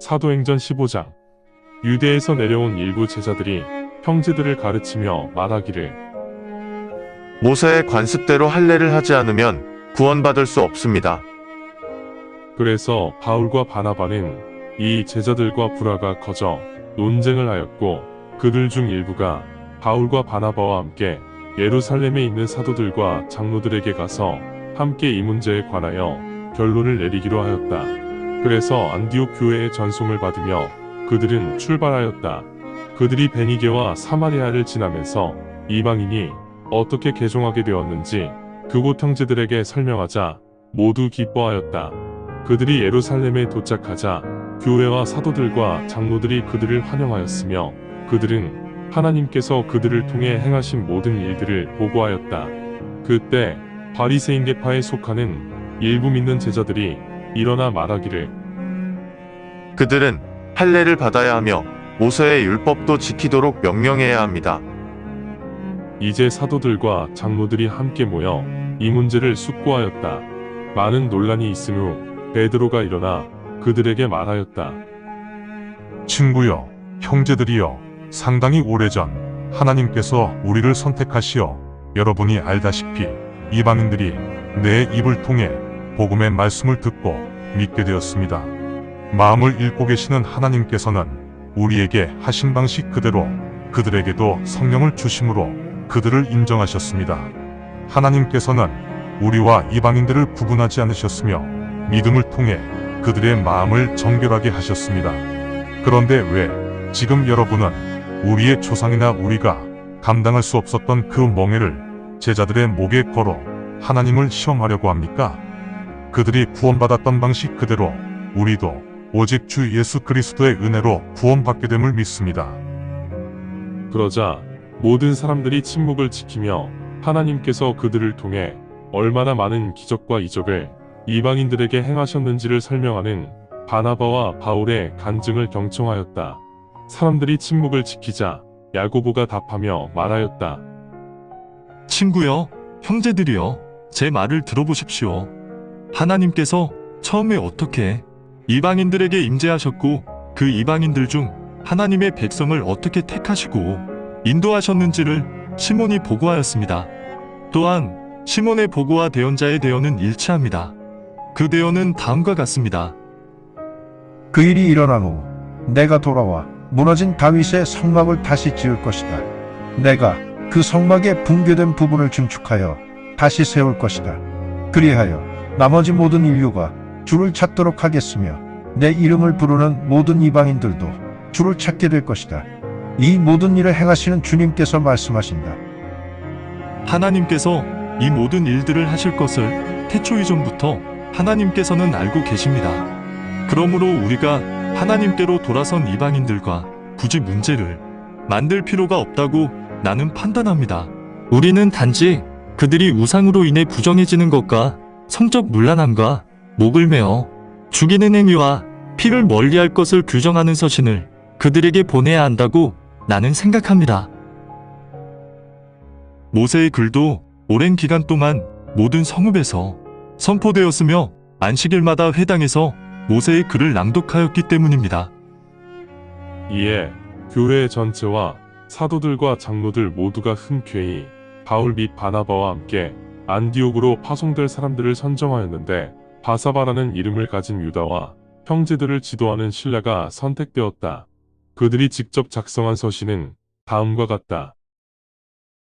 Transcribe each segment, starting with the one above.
사도행전 15장 유대에서 내려온 일부 제자들이 형제들을 가르치며 말하기를 모세의 관습대로 할례를 하지 않으면 구원받을 수 없습니다. 그래서 바울과 바나바는 이 제자들과 불화가 커져 논쟁을 하였고 그들 중 일부가 바울과 바나바와 함께 예루살렘에 있는 사도들과 장로들에게 가서 함께 이 문제에 관하여 결론을 내리기로 하였다. 그래서 안디옥 교회의 전송을 받으며 그들은 출발하였다. 그들이 베니게와 사마리아를 지나면서 이방인이 어떻게 개종하게 되었는지 그곳 형제들에게 설명하자 모두 기뻐하였다. 그들이 예루살렘에 도착하자 교회와 사도들과 장로들이 그들을 환영하였으며 그들은 하나님께서 그들을 통해 행하신 모든 일들을 보고하였다. 그때 바리새인계파에 속하는 일부 믿는 제자들이 일어나 말하기를 그들은 할례를 받아야 하며 모세의 율법도 지키도록 명령해야 합니다. 이제 사도들과 장로들이 함께 모여 이 문제를 숙고하였다. 많은 논란이 있은 후 베드로가 일어나 그들에게 말하였다. 친구여, 형제들이여, 상당히 오래전 하나님께서 우리를 선택하시어 여러분이 알다시피 이방인들이 내 입을 통해 복음의 말씀을 듣고 믿게 되었습니다. 마음을 읽고 계시는 하나님께서는 우리에게 하신 방식 그대로 그들에게도 성령을 주심으로 그들을 인정하셨습니다. 하나님께서는 우리와 이방인들을 구분하지 않으셨으며 믿음을 통해 그들의 마음을 정결하게 하셨습니다. 그런데 왜 지금 여러분은 우리의 조상이나 우리가 감당할 수 없었던 그 멍해를 제자들의 목에 걸어 하나님을 시험하려고 합니까? 그들이 구원받았던 방식 그대로 우리도 오직 주 예수 그리스도의 은혜로 구원받게 됨을 믿습니다. 그러자 모든 사람들이 침묵을 지키며 하나님께서 그들을 통해 얼마나 많은 기적과 이적을 이방인들에게 행하셨는지를 설명하는 바나바와 바울의 간증을 경청하였다. 사람들이 침묵을 지키자 야고보가 답하며 말하였다. 친구여, 형제들이여, 제 말을 들어보십시오. 하나님께서 처음에 어떻게 이방인들에게 임재하셨고 그 이방인들 중 하나님의 백성을 어떻게 택하시고 인도하셨는지를 시몬이 보고하였습니다. 또한 시몬의 보고와 대언자의 대언은 일치합니다. 그 대언은 다음과 같습니다. 그 일이 일어난 후 내가 돌아와 무너진 다윗의 성막을 다시 지을 것이다. 내가 그 성막의 붕괴된 부분을 증축하여 다시 세울 것이다. 그리하여 나머지 모든 인류가 주를 찾도록 하겠으며 내 이름을 부르는 모든 이방인들도 주를 찾게 될 것이다. 이 모든 일을 행하시는 주님께서 말씀하신다. 하나님께서 이 모든 일들을 하실 것을 태초 이전부터 하나님께서는 알고 계십니다. 그러므로 우리가 하나님께로 돌아선 이방인들과 굳이 문제를 만들 필요가 없다고 나는 판단합니다. 우리는 단지 그들이 우상으로 인해 부정해지는 것과 성적 문란함과 목을 메어 죽이는 행위와 피를 멀리할 것을 규정하는 서신을 그들에게 보내야 한다고 나는 생각합니다. 모세의 글도 오랜 기간 동안 모든 성읍에서 선포되었으며 안식일마다 회당에서 모세의 글을 낭독하였기 때문입니다. 이에 교회 전체와 사도들과 장로들 모두가 흔쾌히 바울 및 바나바와 함께 안디옥으로 파송될 사람들을 선정하였는데 바사바라는 이름을 가진 유다와 형제들을 지도하는 신라가 선택되었다. 그들이 직접 작성한 서신은 다음과 같다.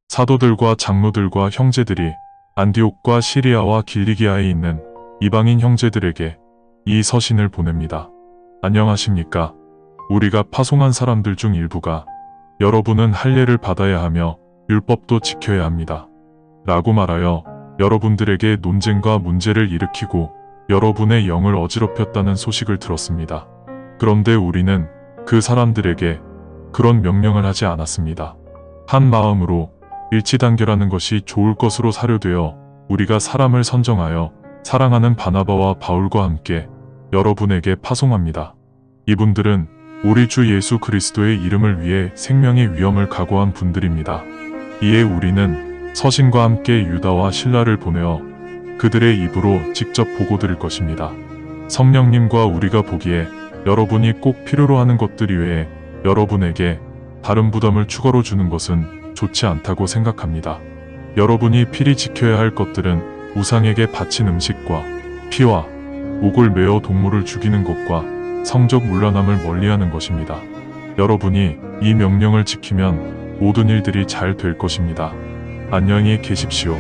사도들과 장로들과 형제들이 안디옥과 시리아와 길리기아에 있는 이방인 형제들에게 이 서신을 보냅니다. 안녕하십니까? 우리가 파송한 사람들 중 일부가 여러분은 할례를 받아야 하며 율법도 지켜야 합니다. 라고 말하여 여러분들에게 논쟁과 문제를 일으키고 여러분의 영을 어지럽혔다는 소식을 들었습니다. 그런데 우리는 그 사람들에게 그런 명령을 하지 않았습니다. 한 마음으로 일치단결하는 것이 좋을 것으로 사료되어 우리가 사람을 선정하여 사랑하는 바나바와 바울과 함께 여러분에게 파송합니다. 이분들은 우리 주 예수 그리스도의 이름을 위해 생명의 위험을 각오한 분들입니다. 이에 우리는 서신과 함께 유다와 신라를 보내어 그들의 입으로 직접 보고 드릴 것입니다. 성령님과 우리가 보기에 여러분이 꼭 필요로 하는 것들 이외에 여러분에게 다른 부담을 추가로 주는 것은 좋지 않다고 생각합니다. 여러분이 필히 지켜야 할 것들은 우상에게 바친 음식과 피와 목을 메어 동물을 죽이는 것과 성적 물러남을 멀리하는 것입니다. 여러분이 이 명령을 지키면 모든 일들이 잘 될 것입니다. 안녕히 계십시오.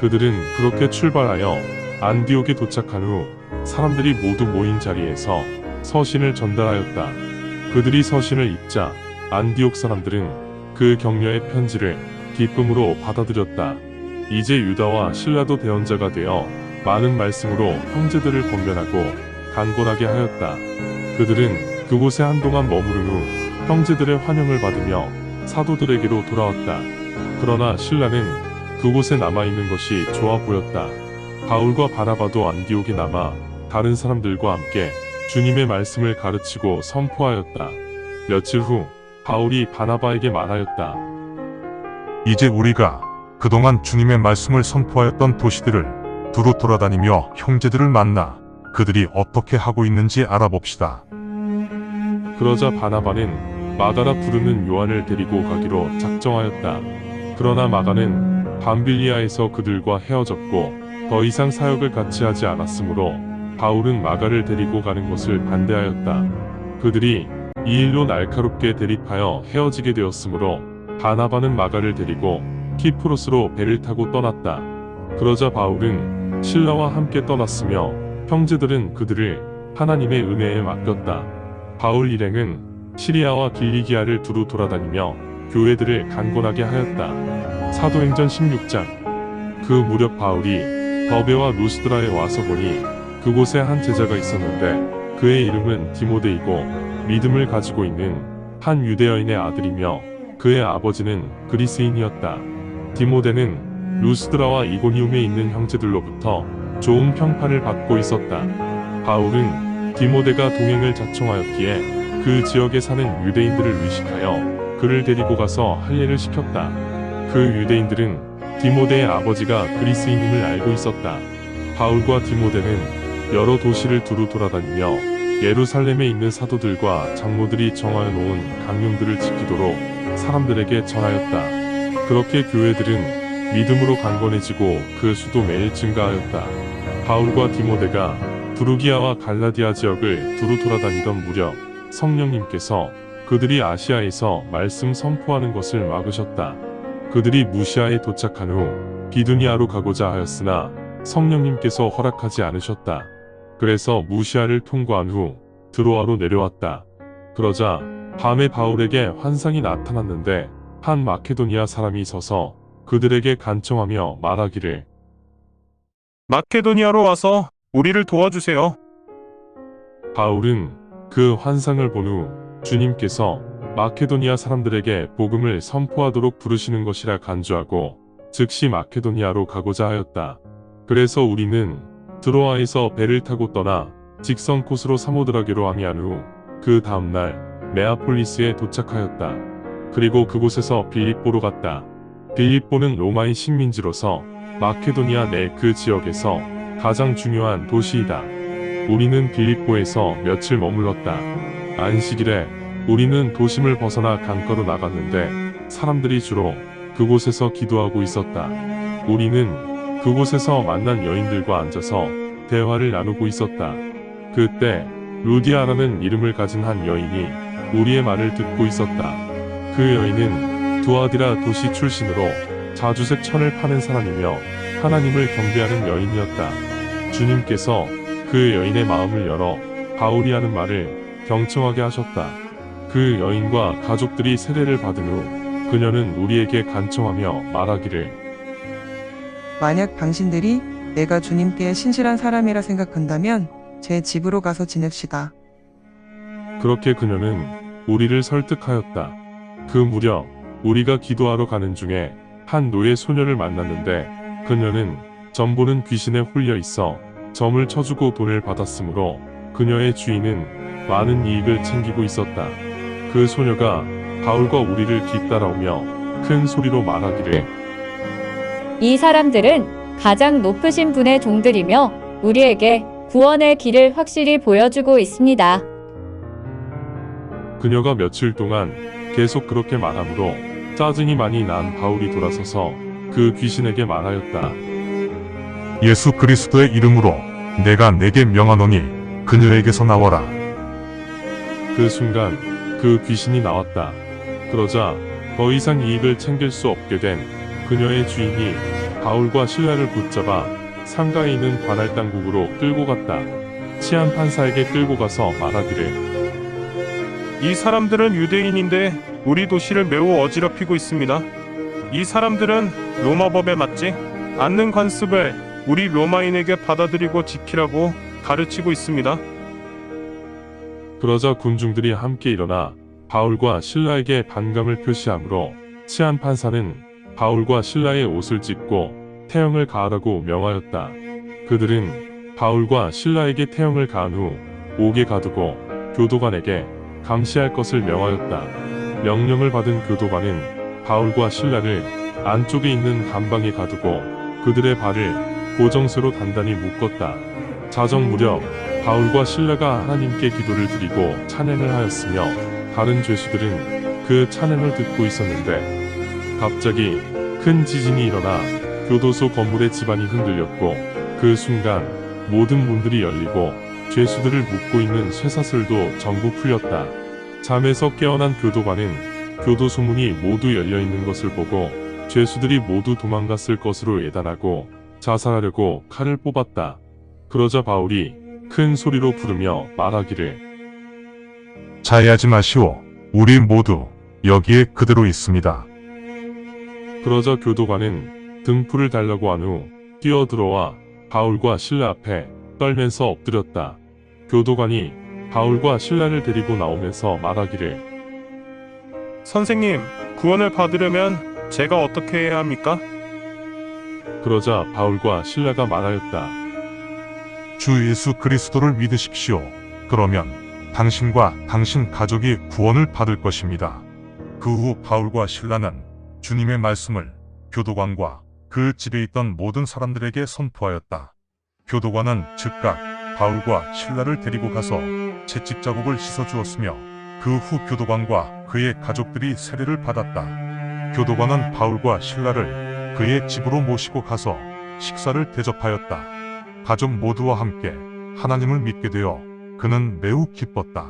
그들은 그렇게 출발하여 안디옥에 도착한 후 사람들이 모두 모인 자리에서 서신을 전달하였다. 그들이 서신을 읽자 안디옥 사람들은 그 격려의 편지를 기쁨으로 받아들였다. 이제 유다와 신라도 대언자가 되어 많은 말씀으로 형제들을 권면하고 강권하게 하였다. 그들은 그곳에 한동안 머무른 후 형제들의 환영을 받으며 사도들에게로 돌아왔다. 그러나 신라는 그곳에 남아있는 것이 좋아 보였다. 바울과 바나바도 안디옥에 남아 다른 사람들과 함께 주님의 말씀을 가르치고 선포하였다. 며칠 후 바울이 바나바에게 말하였다. 이제 우리가 그동안 주님의 말씀을 선포하였던 도시들을 두루 돌아다니며 형제들을 만나 그들이 어떻게 하고 있는지 알아봅시다. 그러자 바나바는 마가라 부르는 요한을 데리고 가기로 작정하였다. 그러나 마가는 밤빌리아에서 그들과 헤어졌고 더 이상 사역을 같이 하지 않았으므로 바울은 마가를 데리고 가는 것을 반대하였다. 그들이 이 일로 날카롭게 대립하여 헤어지게 되었으므로 바나바는 마가를 데리고 키프로스로 배를 타고 떠났다. 그러자 바울은 신라와 함께 떠났으며 형제들은 그들을 하나님의 은혜에 맡겼다. 바울 일행은 시리아와 길리기아를 두루 돌아다니며 교회들을 강권하게 하였다. 사도행전 16장 그 무렵 바울이 더베와 루스드라에 와서 보니 그곳에 한 제자가 있었는데 그의 이름은 디모데이고 믿음을 가지고 있는 한 유대여인의 아들이며 그의 아버지는 그리스인이었다. 디모데는 루스드라와 이고니움에 있는 형제들로부터 좋은 평판을 받고 있었다. 바울은 디모데가 동행을 자청하였기에 그 지역에 사는 유대인들을 의식하여 그를 데리고 가서 할례를 시켰다. 그 유대인들은 디모데의 아버지가 그리스인임을 알고 있었다. 바울과 디모데는 여러 도시를 두루 돌아다니며 예루살렘에 있는 사도들과 장로들이 정하여 놓은 강령들을 지키도록 사람들에게 전하였다. 그렇게 교회들은 믿음으로 강건해지고 그 수도 매일 증가하였다. 바울과 디모데가 두루기아와 갈라디아 지역을 두루 돌아다니던 무렵 성령님께서 그들이 아시아에서 말씀 선포하는 것을 막으셨다. 그들이 무시아에 도착한 후 비두니아로 가고자 하였으나 성령님께서 허락하지 않으셨다. 그래서 무시아를 통과한 후 드로아로 내려왔다. 그러자 밤에 바울에게 환상이 나타났는데 한 마케도니아 사람이 서서 그들에게 간청하며 말하기를 마케도니아로 와서 우리를 도와주세요. 바울은 그 환상을 본후 주님께서 마케도니아 사람들에게 복음을 선포하도록 부르시는 것이라 간주하고 즉시 마케도니아로 가고자 하였다. 그래서 우리는 드로아에서 배를 타고 떠나 직선 코스로 사모드라게로 항해한 후 그 다음날 네아폴리스에 도착하였다. 그리고 그곳에서 빌립보로 갔다. 빌립보는 로마의 식민지로서 마케도니아 내 그 지역에서 가장 중요한 도시이다. 우리는 빌립보에서 며칠 머물렀다. 안식일에 우리는 도심을 벗어나 강가로 나갔는데 사람들이 주로 그곳에서 기도하고 있었다. 우리는 그곳에서 만난 여인들과 앉아서 대화를 나누고 있었다. 그때 루디아라는 이름을 가진 한 여인이 우리의 말을 듣고 있었다. 그 여인은 두아디라 도시 출신으로 자주색 천을 파는 사람이며 하나님을 경배하는 여인이었다. 주님께서 그 여인의 마음을 열어 바울이 하는 말을 경청하게 하셨다. 그 여인과 가족들이 세례를 받은 후 그녀는 우리에게 간청하며 말하기를 만약 당신들이 내가 주님께 신실한 사람이라 생각한다면 제 집으로 가서 지냅시다. 그렇게 그녀는 우리를 설득하였다. 그 무렵 우리가 기도하러 가는 중에 한 노예 소녀를 만났는데 그녀는 점보는 귀신에 홀려 있어 점을 쳐주고 돈을 받았으므로 그녀의 주인은 많은 이익을 챙기고 있었다. 그 소녀가 바울과 우리를 뒤따라오며 큰 소리로 말하기를 이 사람들은 가장 높으신 분의 종들이며 우리에게 구원의 길을 확실히 보여주고 있습니다. 그녀가 며칠 동안 계속 그렇게 말하므로 짜증이 많이 난 바울이 돌아서서 그 귀신에게 말하였다. 예수 그리스도의 이름으로 내가 내게 명하노니 그녀에게서 나와라. 그 순간 그 귀신이 나왔다. 그러자 더 이상 이익을 챙길 수 없게 된 그녀의 주인이 바울과 신라를 붙잡아 상가에 있는 관할 당국으로 끌고 갔다. 치안 판사에게 끌고 가서 말하기를 이 사람들은 유대인인데 우리 도시를 매우 어지럽히고 있습니다. 이 사람들은 로마 법에 맞지 않는 관습을 우리 로마인에게 받아들이고 지키라고 가르치고 있습니다. 그러자 군중들이 함께 일어나 바울과 신라에게 반감을 표시하므로 치안 판사는 바울과 신라의 옷을 찢고 태형을 가하라고 명하였다. 그들은 바울과 신라에게 태형을 가한 후 옥에 가두고 교도관에게 감시할 것을 명하였다. 명령을 받은 교도관은 바울과 신라를 안쪽에 있는 감방에 가두고 그들의 발을 고정쇠로 단단히 묶었다. 자정 무렵 바울과 신라가 하나님께 기도를 드리고 찬양을 하였으며 다른 죄수들은 그 찬양을 듣고 있었는데 갑자기 큰 지진이 일어나 교도소 건물의 집안이 흔들렸고 그 순간 모든 문들이 열리고 죄수들을 묶고 있는 쇠사슬도 전부 풀렸다. 잠에서 깨어난 교도관은 교도소 문이 모두 열려 있는 것을 보고 죄수들이 모두 도망갔을 것으로 예단하고 자살하려고 칼을 뽑았다. 그러자 바울이 큰 소리로 부르며 말하기를 자해하지 마시오. 우리 모두 여기에 그대로 있습니다. 그러자 교도관은 등불을 달라고 한 후 뛰어들어와 바울과 신라 앞에 떨면서 엎드렸다. 교도관이 바울과 신라를 데리고 나오면서 말하기를 선생님, 구원을 받으려면 제가 어떻게 해야 합니까? 그러자 바울과 신라가 말하였다. 주 예수 그리스도를 믿으십시오. 그러면 당신과 당신 가족이 구원을 받을 것입니다. 그 후 바울과 신라는 주님의 말씀을 교도관과 그 집에 있던 모든 사람들에게 선포하였다. 교도관은 즉각 바울과 신라를 데리고 가서 채찍 자국을 씻어 주었으며 그후 교도관과 그의 가족들이 세례를 받았다. 교도관은 바울과 신라를 그의 집으로 모시고 가서 식사를 대접하였다. 가족 모두와 함께 하나님을 믿게 되어 그는 매우 기뻤다.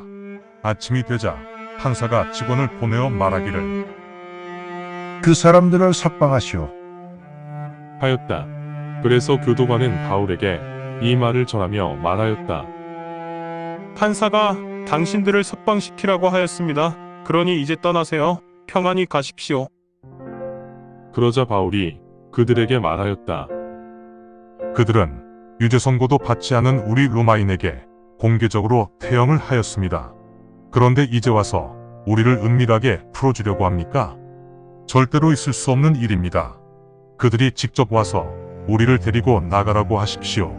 아침이 되자 판사가 직원을 보내어 말하기를 그 사람들을 석방하시오. 하였다. 그래서 교도관은 바울에게 이 말을 전하며 말하였다. 판사가 당신들을 석방시키라고 하였습니다. 그러니 이제 떠나세요. 평안히 가십시오. 그러자 바울이 그들에게 말하였다. 그들은 유죄 선고도 받지 않은 우리 로마인에게 공개적으로 태형을 하였습니다. 그런데 이제 와서 우리를 은밀하게 풀어주려고 합니까? 절대로 있을 수 없는 일입니다. 그들이 직접 와서 우리를 데리고 나가라고 하십시오.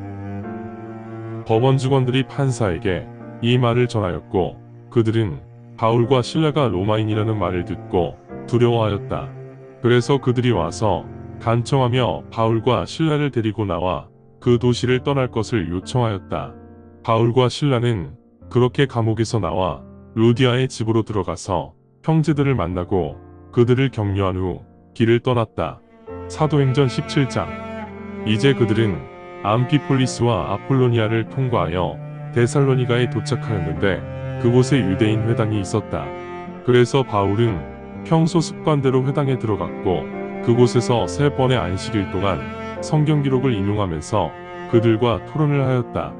법원 직원들이 판사에게 이 말을 전하였고 그들은 바울과 신라가 로마인이라는 말을 듣고 두려워하였다. 그래서 그들이 와서 간청하며 바울과 신라를 데리고 나와 그 도시를 떠날 것을 요청하였다. 바울과 신라는 그렇게 감옥에서 나와 루디아의 집으로 들어가서 형제들을 만나고 그들을 격려한 후 길을 떠났다. 사도행전 17장 이제 그들은 암피폴리스와 아폴로니아를 통과하여 데살로니가에 도착하였는데 그곳에 유대인 회당이 있었다. 그래서 바울은 평소 습관대로 회당에 들어갔고 그곳에서 세 번의 안식일 동안 성경 기록을 인용하면서 그들과 토론을 하였다.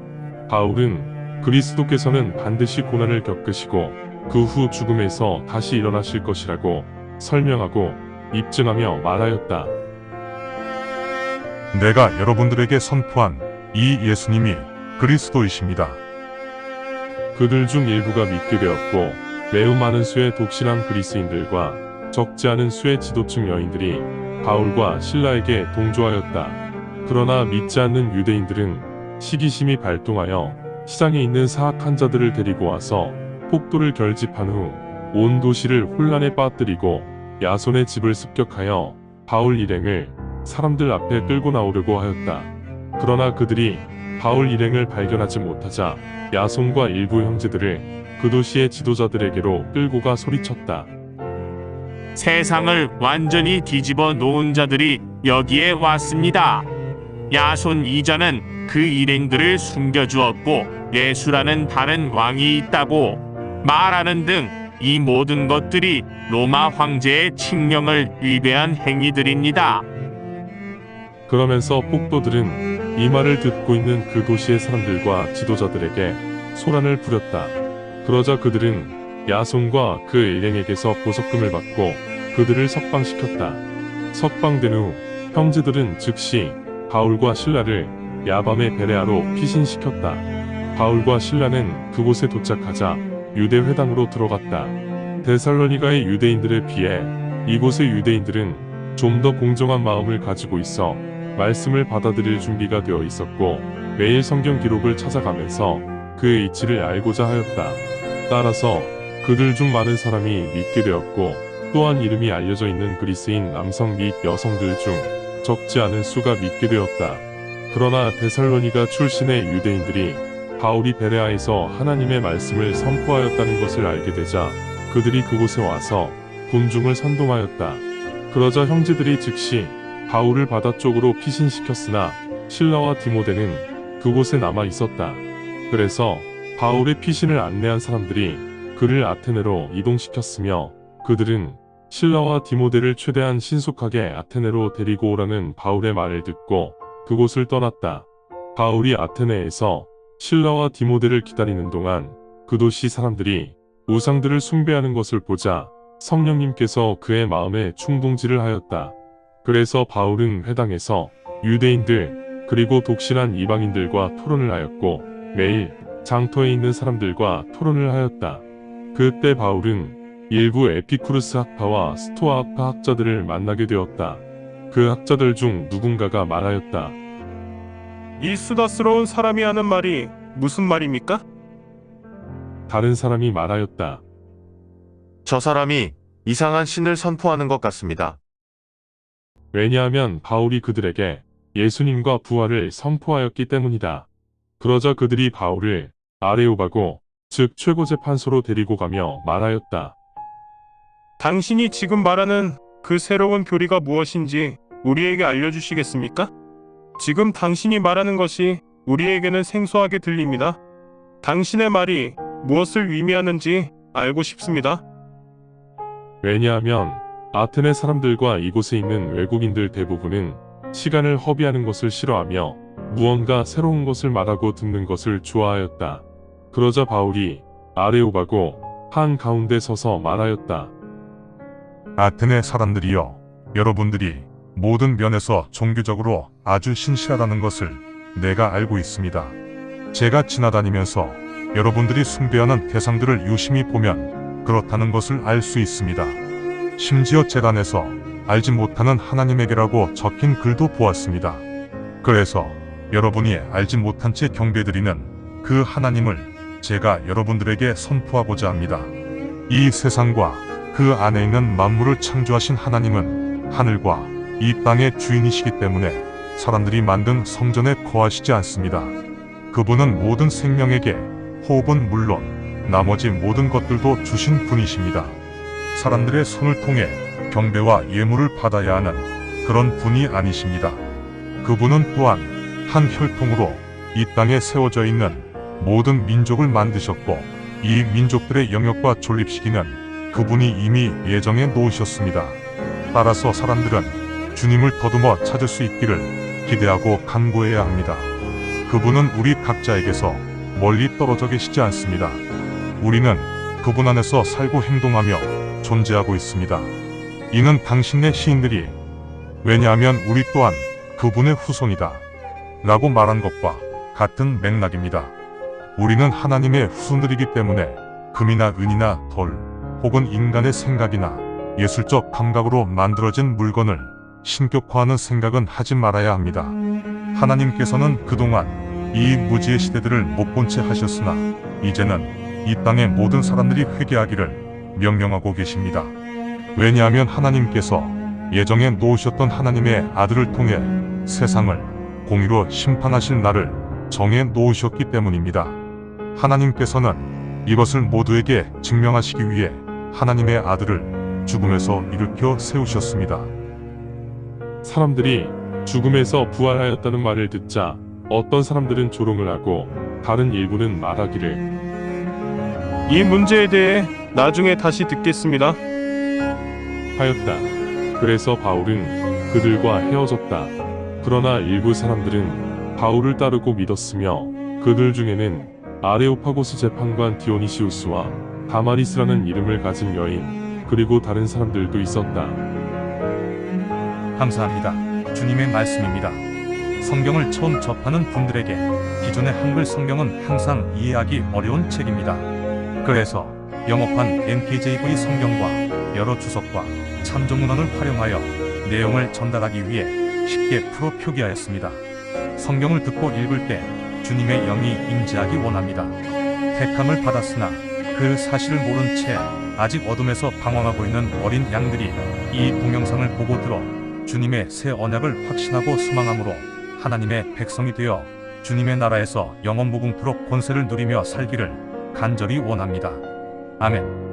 바울은 그리스도께서는 반드시 고난을 겪으시고 그 후 죽음에서 다시 일어나실 것이라고 설명하고 입증하며 말하였다. 내가 여러분들에게 선포한 이 예수님이 그리스도이십니다. 그들 중 일부가 믿게 되었고 매우 많은 수의 독실한 그리스인들과 적지 않은 수의 지도층 여인들이 바울과 신라에게 동조하였다. 그러나 믿지 않는 유대인들은 시기심이 발동하여 시장에 있는 사악한 자들을 데리고 와서 폭도를 결집한 후 온 도시를 혼란에 빠뜨리고 야손의 집을 습격하여 바울 일행을 사람들 앞에 끌고 나오려고 하였다. 그러나 그들이 바울 일행을 발견하지 못하자 야손과 일부 형제들을 그 도시의 지도자들에게로 끌고 가 소리쳤다. 세상을 완전히 뒤집어 놓은 자들이 여기에 왔습니다. 야손 이자는 그 일행들을 숨겨주었고 예수라는 다른 왕이 있다고 말하는 등 이 모든 것들이 로마 황제의 칙령을 위배한 행위들입니다. 그러면서 폭도들은 이 말을 듣고 있는 그 도시의 사람들과 지도자들에게 소란을 부렸다. 그러자 그들은 야손과 그 일행에게서 보석금을 받고 그들을 석방시켰다. 석방된 후 형제들은 즉시 바울과 신라를 야밤의 베레아로 피신시켰다. 바울과 신라는 그곳에 도착하자 유대 회당으로 들어갔다. 데살로니가의 유대인들에 비해 이곳의 유대인들은 좀 더 공정한 마음을 가지고 있어 말씀을 받아들일 준비가 되어 있었고 매일 성경 기록을 찾아가면서 그의 이치를 알고자 하였다. 따라서 그들 중 많은 사람이 믿게 되었고 또한 이름이 알려져 있는 그리스인 남성 및 여성들 중 적지 않은 수가 믿게 되었다. 그러나 데살로니가 출신의 유대인들이 바울이 베레아에서 하나님의 말씀을 선포하였다는 것을 알게 되자 그들이 그곳에 와서 군중을 선동하였다. 그러자 형제들이 즉시 바울을 바다 쪽으로 피신시켰으나 신라와 디모데는 그곳에 남아 있었다. 그래서 바울의 피신을 안내한 사람들이 그를 아테네로 이동시켰으며 그들은 신라와 디모데를 최대한 신속하게 아테네로 데리고 오라는 바울의 말을 듣고 그곳을 떠났다. 바울이 아테네에서 신라와 디모데를 기다리는 동안 그 도시 사람들이 우상들을 숭배하는 것을 보자 성령님께서 그의 마음에 충동질을 하였다. 그래서 바울은 회당에서 유대인들 그리고 독실한 이방인들과 토론을 하였고 매일 장터에 있는 사람들과 토론을 하였다. 그때 바울은 일부 에피쿠르스 학파와 스토아 학파 학자들을 만나게 되었다. 그 학자들 중 누군가가 말하였다. 이 수다스러운 사람이 하는 말이 무슨 말입니까? 다른 사람이 말하였다. 저 사람이 이상한 신을 선포하는 것 같습니다. 왜냐하면 바울이 그들에게 예수님과 부활을 선포하였기 때문이다. 그러자 그들이 바울을 아레오바고 즉 최고재판소로 데리고 가며 말하였다. 당신이 지금 말하는 그 새로운 교리가 무엇인지 우리에게 알려주시겠습니까? 지금 당신이 말하는 것이 우리에게는 생소하게 들립니다. 당신의 말이 무엇을 의미하는지 알고 싶습니다. 왜냐하면 아테네 사람들과 이곳에 있는 외국인들 대부분은 시간을 허비하는 것을 싫어하며 무언가 새로운 것을 말하고 듣는 것을 좋아하였다. 그러자 바울이 아레오바고 한 가운데 서서 말하였다. 아테네 사람들이여, 여러분들이 모든 면에서 종교적으로 아주 신실하다는 것을 내가 알고 있습니다. 제가 지나다니면서 여러분들이 숭배하는 대상들을 유심히 보면 그렇다는 것을 알 수 있습니다. 심지어 재단에서 알지 못하는 하나님에게라고 적힌 글도 보았습니다. 그래서 여러분이 알지 못한 채 경배드리는 그 하나님을 제가 여러분들에게 선포하고자 합니다. 이 세상과 그 안에 있는 만물을 창조하신 하나님은 하늘과 이 땅의 주인이시기 때문에 사람들이 만든 성전에 거하시지 않습니다. 그분은 모든 생명에게 호흡은 물론 나머지 모든 것들도 주신 분이십니다. 사람들의 손을 통해 경배와 예물을 받아야 하는 그런 분이 아니십니다. 그분은 또한 한 혈통으로 이 땅에 세워져 있는 모든 민족을 만드셨고 이 민족들의 영역과 존립시키는 그분이 이미 예정해 놓으셨습니다. 따라서 사람들은 주님을 더듬어 찾을 수 있기를 기대하고 간구해야 합니다. 그분은 우리 각자에게서 멀리 떨어져 계시지 않습니다. 우리는 그분 안에서 살고 행동하며 존재하고 있습니다. 이는 당신네 시인들이 왜냐하면 우리 또한 그분의 후손이다. 라고 말한 것과 같은 맥락입니다. 우리는 하나님의 후손들이기 때문에 금이나 은이나 돌 혹은 인간의 생각이나 예술적 감각으로 만들어진 물건을 신격화하는 생각은 하지 말아야 합니다. 하나님께서는 그동안 이 무지의 시대들을 못 본 채 하셨으나 이제는 이 땅의 모든 사람들이 회개하기를 명령하고 계십니다. 왜냐하면 하나님께서 예정에 놓으셨던 하나님의 아들을 통해 세상을 공의로 심판하실 날을 정해 놓으셨기 때문입니다. 하나님께서는 이것을 모두에게 증명하시기 위해 하나님의 아들을 죽음에서 일으켜 세우셨습니다. 사람들이 죽음에서 부활하였다는 말을 듣자 어떤 사람들은 조롱을 하고 다른 일부는 말하기를 이 문제에 대해 나중에 다시 듣겠습니다. 하였다. 그래서 바울은 그들과 헤어졌다. 그러나 일부 사람들은 바울을 따르고 믿었으며 그들 중에는 아레오파고스 재판관 디오니시우스와 다마리스라는 이름을 가진 여인 그리고 다른 사람들도 있었다. 감사합니다. 주님의 말씀입니다. 성경을 처음 접하는 분들에게 기존의 한글 성경은 항상 이해하기 어려운 책입니다. 그래서 영어판 NKJV 성경과 여러 주석과 참조문헌을 활용하여 내용을 전달하기 위해 쉽게 풀어 표기하였습니다. 성경을 듣고 읽을 때 주님의 영이 임재하기 원합니다. 택함을 받았으나 그 사실을 모른 채 아직 어둠에서 방황하고 있는 어린 양들이 이 동영상을 보고 들어 주님의 새 언약을 확신하고 소망함으로 하나님의 백성이 되어 주님의 나라에서 영원 무궁토록 권세를 누리며 살기를 간절히 원합니다. 아멘.